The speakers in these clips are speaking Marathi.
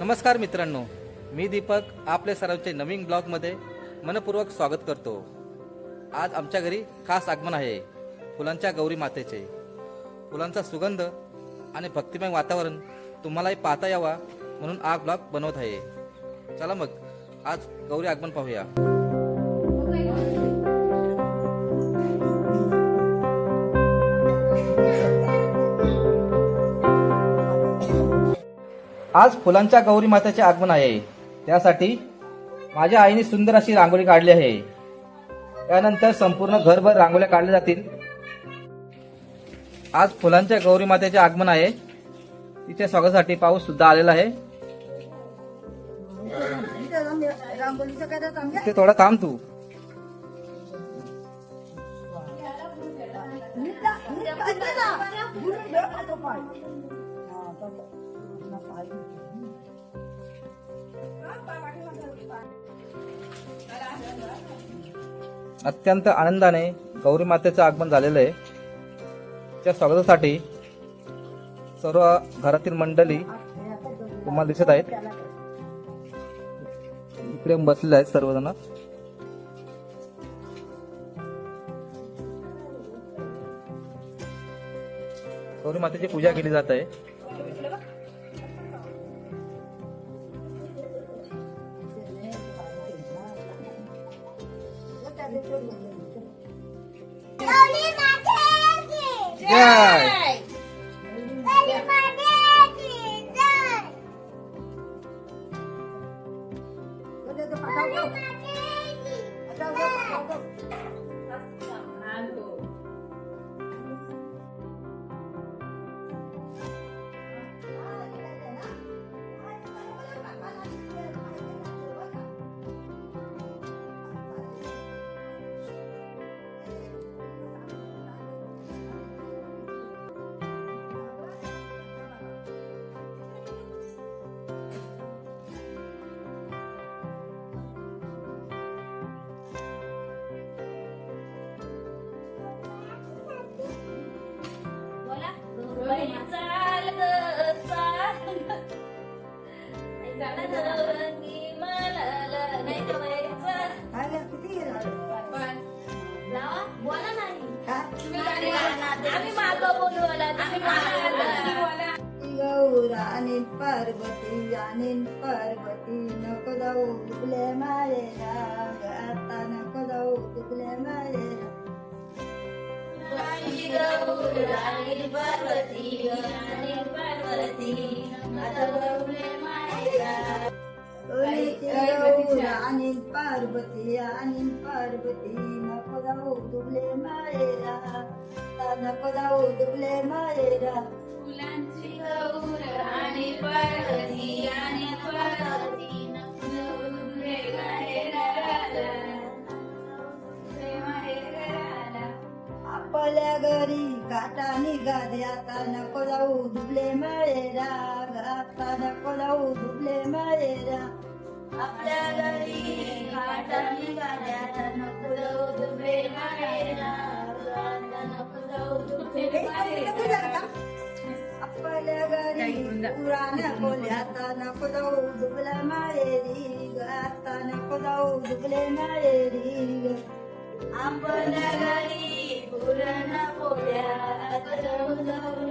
नमस्कार मित्रांनो मी दीपक आपले सर्वांचे नवीन ब्लॉगमध्ये मनपूर्वक स्वागत करतो. आज आमच्या घरी खास आगमन आहे फुलांच्या गौरी मातेचे. फुलांचा सुगंध आणि भक्तिमय वातावरण तुम्हालाही पाहता यावा म्हणून आग ब्लॉग बनवत आहे. चला मग आज गौरी आगमन पाहूया. आज फुलांच्या गौरी मातेचे आगमन आहे त्यासाठी माझ्या आईने सुंदर अशी रांगोळी काढली आहे त्यानंतर संपूर्ण घरभर रांगोळ्या काढल्या जातील आज फुलांच्या गौरी मातेचे आगमन आहे तिच्या स्वागतासाठी पाऊस सुद्धा आलेला आहे ते थोडा थांब तू अत्यंत आनंदाने गौरी मातेचं आगमन झालेलं आहे. त्या स्वागतासाठी सर्व घरातील मंडळी तुम्हाला दिसत आहेत. इकडे बसलेले आहेत सर्वजण. गौरी मातेची पूजा केली जात आहे. जय गौरानी पार्वती आणि पार्वती नको जाऊ मायेला. आता नको जाऊ राणी पार्वती मायेला आणि पार्वती आणि पार्वती नको जाऊ दुबले मायेला. आता नको जाऊ दुबले मायेला. फुलांची गौर राणी पार्वती आणि काटा निघाले आता नको जाऊ दुबले मायेला आता नको जाऊ दुबले मायेला आपल्या घरी नको जाऊ दुबे मायेला आता नको जाऊ दुबे मायेला आपल्या घरी पुराण बोले आता नको जाऊ दुबले मायेरी आता नको जाऊ दुबले मायेरी आपल्या घरी पुरण पोळ्या आता जाऊ जाऊ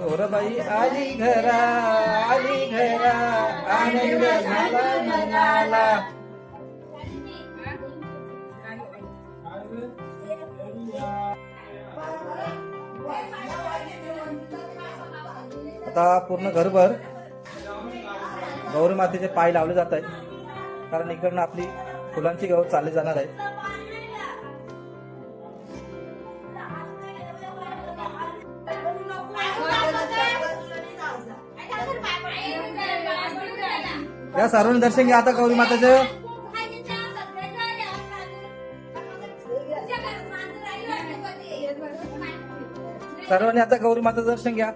दुबे आली घरा आली घरा आनंद झाला मनाला. आता पूर्ण घरभर गौरी मातेचे पाय लावले जात आहेत. कारण इकडनं आपली फुलांची गौर चालली जाणार आहे. या सर्वांनी दर्शन घ्या आता गौरी मातेचं. सर्वांनी आता गौरी मातेचं दर्शन घ्या.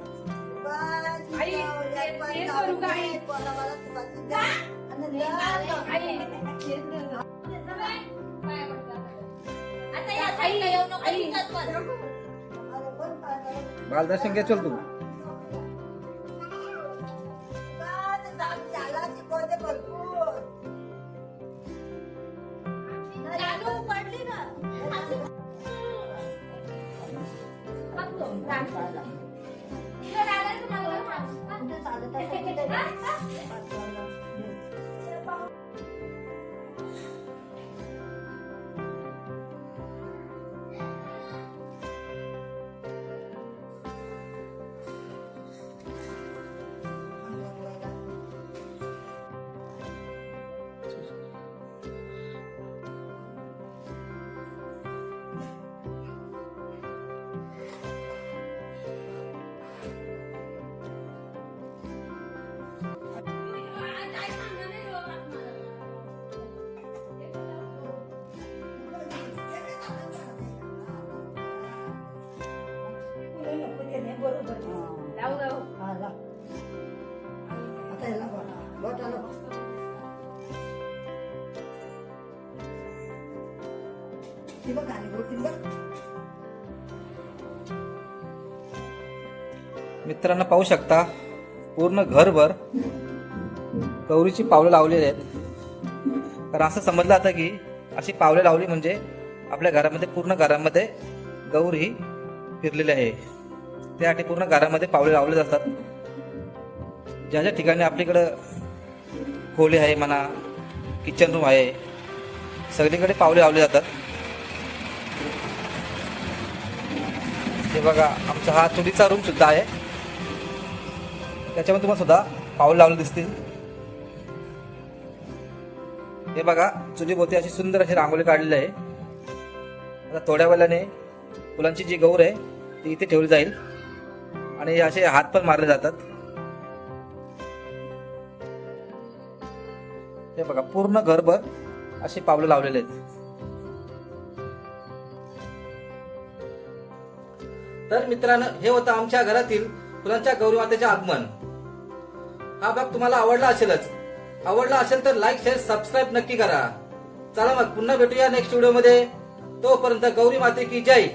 आता या साईडला येऊ बालदर्शन चल तू ती बघ आणि बोटीन बघ. मित्रांनो पाहू शकता पूर्ण घरभर गौरीची पावलं लावलेली आहेत. तर असं समजलं जातं की अशी पावले लावली म्हणजे आपल्या घरामध्ये पूर्ण घरामध्ये गौर ही फिरलेली आहे. त्यासाठी पूर्ण घरामध्ये पावले लावले जातात ज्या ज्या ठिकाणी आपल्याकडं खोली आहे म्हणा किचन रूम आहे सगळीकडे पावले लावले जातात. हे बघा आमचा हा चुलीचा रूम सुद्धा आहे. त्याच्यामध्ये तुम्हाला सुद्धा पाऊल लावलं दिसतील. हे बघा चुलीभोवती अशी सुंदर अशी रांगोळी काढलेली आहे. आता थोड्या वेळाने फुलांची जी गौर आहे ती इथे ठेवली जाईल. आणि असे हात पण मारले जातात. हे बघा पूर्ण घरभर अशी पावलं लावलेले आहेत. तर मित्रांनो हे होतं आमच्या घरातील फुलांच्या गौरी मातेचे आगमन. हा भाग तुम्हाला आवडला असेलच. आवडला असेल तर लाईक शेअर सबस्क्राईब नक्की करा. चला मग पुन्हा भेटूया नेक्स्ट व्हिडिओमध्ये. तोपर्यंत गौरी माते की जय.